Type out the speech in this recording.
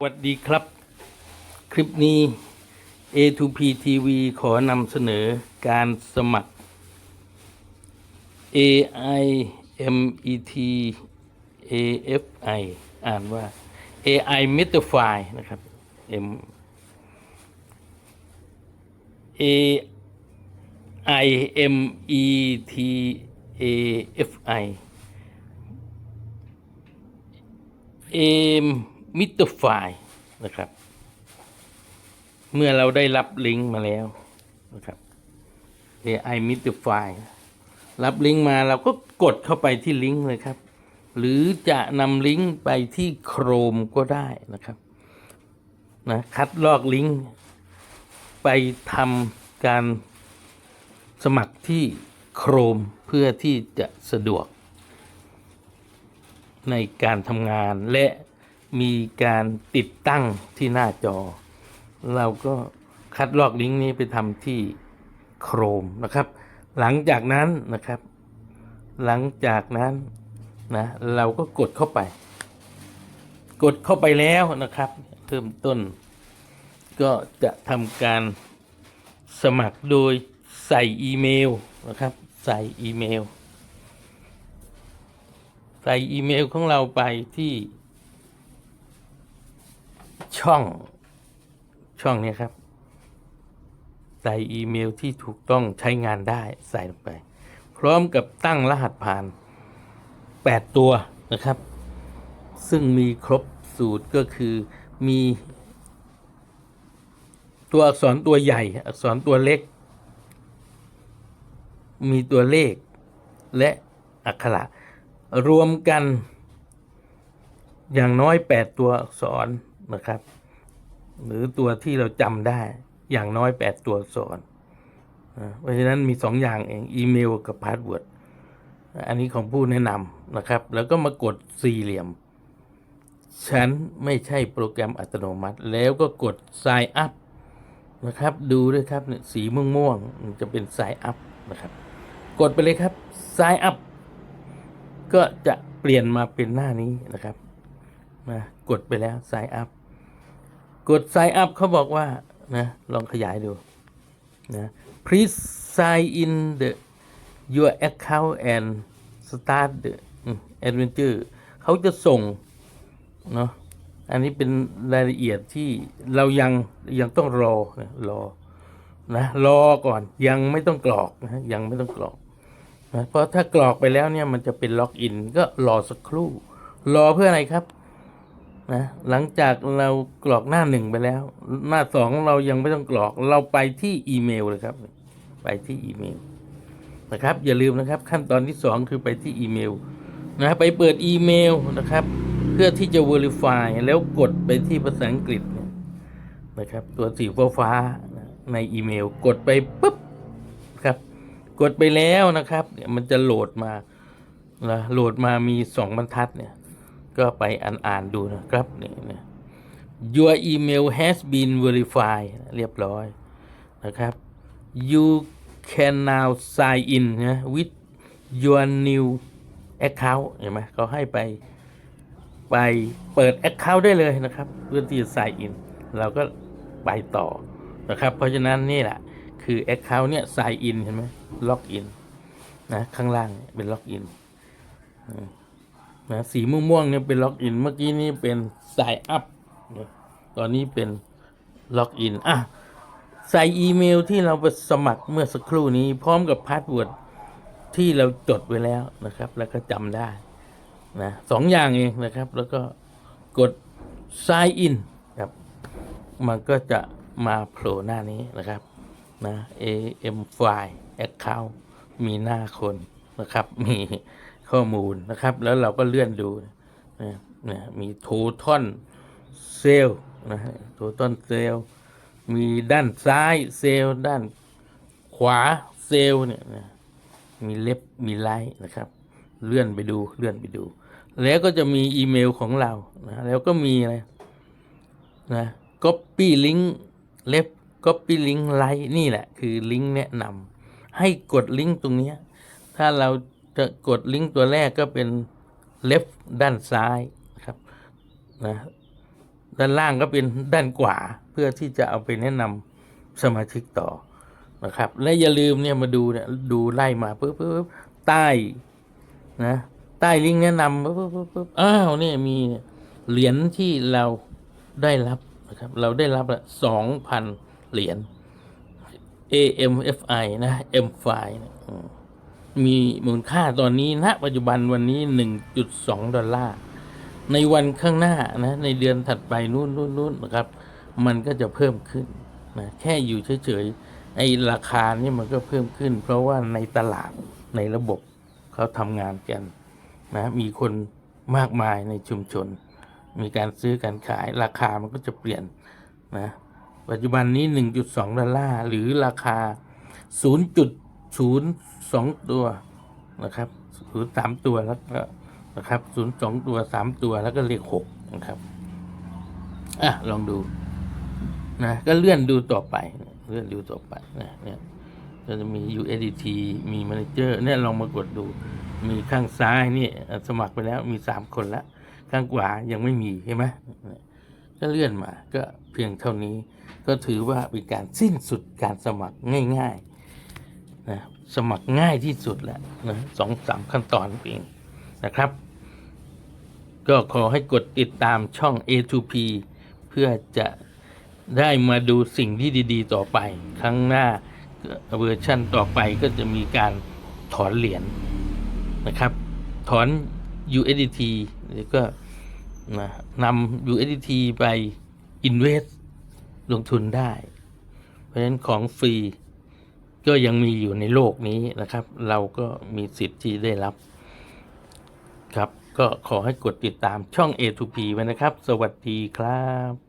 สวัสดีครับ คลิปนี้ A2P TV ขอนำเสนอการสมัคร AI MET AFI อ่านว่า AI Metafy นะครับ M AI MET AFI เอ มิเตอร์ไฟนะครับ เมื่อเราได้รับลิงก์มาแล้วนะครับ AI m i t i f y รับลิงก์มาเราก็กดเข้าไปที่ลิงก์เลยครับ หรือจะนำลิงก์ไปที่ Chrome ก็ได้นะครับนะคัดลอกลิงก์ไปทำการสมัครที่ Chrome เพื่อที่จะสะดวก ในการทำงานและ มีการติดตั้งที่หน้าจอ เราก็คัดลอกลิงก์นี้ไปทำที่ Chrome นะครับ หลังจากนั้นนะครับ หลังจากนั้นนะเราก็กดเข้าไป กดเข้าไปแล้วนะครับเริ่มต้น ก็จะทำการสมัครโดยใส่อีเมลนะครับ ใส่อีเมล ใส่อีเมลของเราไปที่ ช่องช่องนี้ครับ ใส่อีเมลที่ถูกต้องใช้งานได้ใส่ลงไป พร้อมกับตั้งรหัสผ่าน 8 ตัวนะครับ ซึ่งมีครบสูตรก็คือมี ตัวอักษรตัวใหญ่ อักษรตัวเล็ก มีตัวเลขและอักขระ รวมกันอย่างน้อย 8 ตัวอักษร นะครับ หรือตัวที่เราจำได้อย่างน้อย 8 ตัวอักษรนเพราะฉะนั้นมี 2 อย่างเองอีเมลกับพาสเวิร์ดอันนี้ของผู้แนะนำนะครับ แล้วก็มากดสี่เหลี่ยม ฉันไม่ใช่โปรแกรมอัตโนมัติ แล้วก็กด sign up นะครับ ดูด้วยครับเนี่ยสีม่วงๆมันจะเป็น sign up นะครับ กดไปเลยครับ sign up ก็จะเปลี่ยนมาเป็นหน้านี้นะครับนะกดไปแล้ว sign up กด sign up เขาบอกว่านะลองขยายดูนะ please sign in the your account and start the adventure เขาจะส่งเนาะอันนี้เป็นรายละเอียดที่เรายังยังต้องรอนะรอนะรอก่อนยังไม่ต้องกรอกนะยังไม่ต้องกรอกนะเพราะถ้ากรอกไปแล้วเนี่ยมันจะเป็นล็อกอินก็รอสักครู่ รอเพื่ออะไรครับ นะหลังจากเรากรอกหน้าหนึ่งไปแล้ว หน้าสองเรายังไม่ต้องกรอกเราไปที่อีเมลเลยครับ ไปที่อีเมลนะครับ อย่าลืมนะครับ ขั้นตอนที่สองคือไปที่อีเมลนะไปเปิดอีเมลนะครับ เพื่อที่จะ Verify แล้วกดไปที่ภาษาอังกฤษนะครับ ตัวสีฟ้าฟ้าในอีเมล กดไปปุ๊บครับ กดไปแล้วนะครับเนี่ยมันจะโหลดมานะโหลดมามีสองบรรทัดเนี่ย ก็ไปอ่านอ่านๆดูนะครับนี่นะ your email has been verified เรียบร้อยนะครับ you can now sign in นะ with your new account เห็นไหมเขาให้ไปไปเปิด account ได้เลยนะครับเพื่อที่จะ sign in เราก็ไปต่อนะครับ เพราะฉะนั้นนี่แหละคือ account เนี่ย sign in เห็นไหม log in นะข้างล่างเป็น log in น นะสีม่วงๆเนี่ยเป็น log in เมื่อกี้นี่เป็น sign up นะตอนนี้เป็น log in อะใส่อีเมลที่เราไปสมัครเมื่อสักครู่นี้ พร้อมกับพาสเวิร์ดที่เราจดไว้แล้วนะครับ แล้วก็จำได้นะสองอย่างเองนะครับ แล้วก็กด sign in ครับ มันก็จะมาโผล่หน้านี้นะครับนะ AM file account มีหน้าคนนะครับ มี ข้อมูลนะครับ แล้วเราก็เลื่อนดูนะนะมีโททอนเซลนะโททอนเซลมีด้านซ้ายเซลด้านขวาเซลเนี่ยนะมีเล็บมีไลท์นะครับ เลื่อนไปดูเลื่อนไปดู แล้วก็จะมีอีเมลของเรานะแล้วก็มีอะไรนะ copy link เล็บ copy link ไลท์นี่แหละ คือลิงก์แนะนำให้กดลิงก์ตรงนี้ถ้าเรา จะกดลิงก์ตัวแรกก็เป็น left ด้านซ้ายนะครับนะด้านล่างก็เป็นด้านขวาเพื่อที่จะเอาไปแนะนำสมาชิกต่อนะครับ และอย่าลืมเนี่ยมาดูเนี่ยดูไล่มาปุ๊บปุ๊บใต้นะ ใต้ลิงก์แนะนำปุ๊บปุ๊บปุ๊บอ้าวเนี่ยมีเหรียญที่เราได้รับนะครับ เราได้รับละสองพันเหรียญ AMFI นะ M5 นะ มีมูลค่าตอนนี้ณปัจจุบันวันนี้ 1.2 ดอลลาร์ ในวันข้างหน้านะในเดือนถัดไปนู่นนู่นนู่นนะครับ มันก็จะเพิ่มขึ้นนะแค่อยู่เฉยๆไอ้ราคานี่มันก็เพิ่มขึ้น เพราะว่าในตลาดในระบบเขาทำงานกันนะมีคนมากมายในชุมชน มีการซื้อการขายราคามันก็จะเปลี่ยนนะปัจจุบันนี้ 1.2 ดอลลาร์ หรือราคา 0. 0.02ตัวนะครับ03ตัวแล้วก็นะครับ02ตัว3ตัวแล้วก็เลข6นะครับอะลองดูนะก็เลื่อนดูต่อไปเลื่อนดูต่อไปนะเนี่ยก็จะมี USDT มี Manager เนี่ยลองมากดดู มีข้างซ้ายนี่สมัครไปแล้วมี3คนแล้วข้างขวายังไม่มีใช่ไหมก็เลื่อนมาก็เพียงเท่านี้ ก็ถือว่าเป็นการสิ้นสุดการสมัครง่าย ๆ นะสมัครง่ายที่สุดแหล้วนะสองสามขั้นตอนเองนะครับ ก็ขอให้กดติดตามช่อง A2P เพื่อจะได้มาดูสิ่งที่ดีๆ ต่อไป ครั้งหน้าเวอร์ชั่นต่อไปก็จะมีการถอนเหรียญนะครับ ถอน USDT แล้วก็นะนำ USDT ไป invest ลงทุนได้ เพราะฉะนั้นของฟรี ก็ยังมีอยู่ในโลกนี้นะครับ เราก็มีสิทธิ์ที่ได้รับ ครับ ก็ขอให้กดติดตามช่อง A2P ไว้นะครับ สวัสดีครับ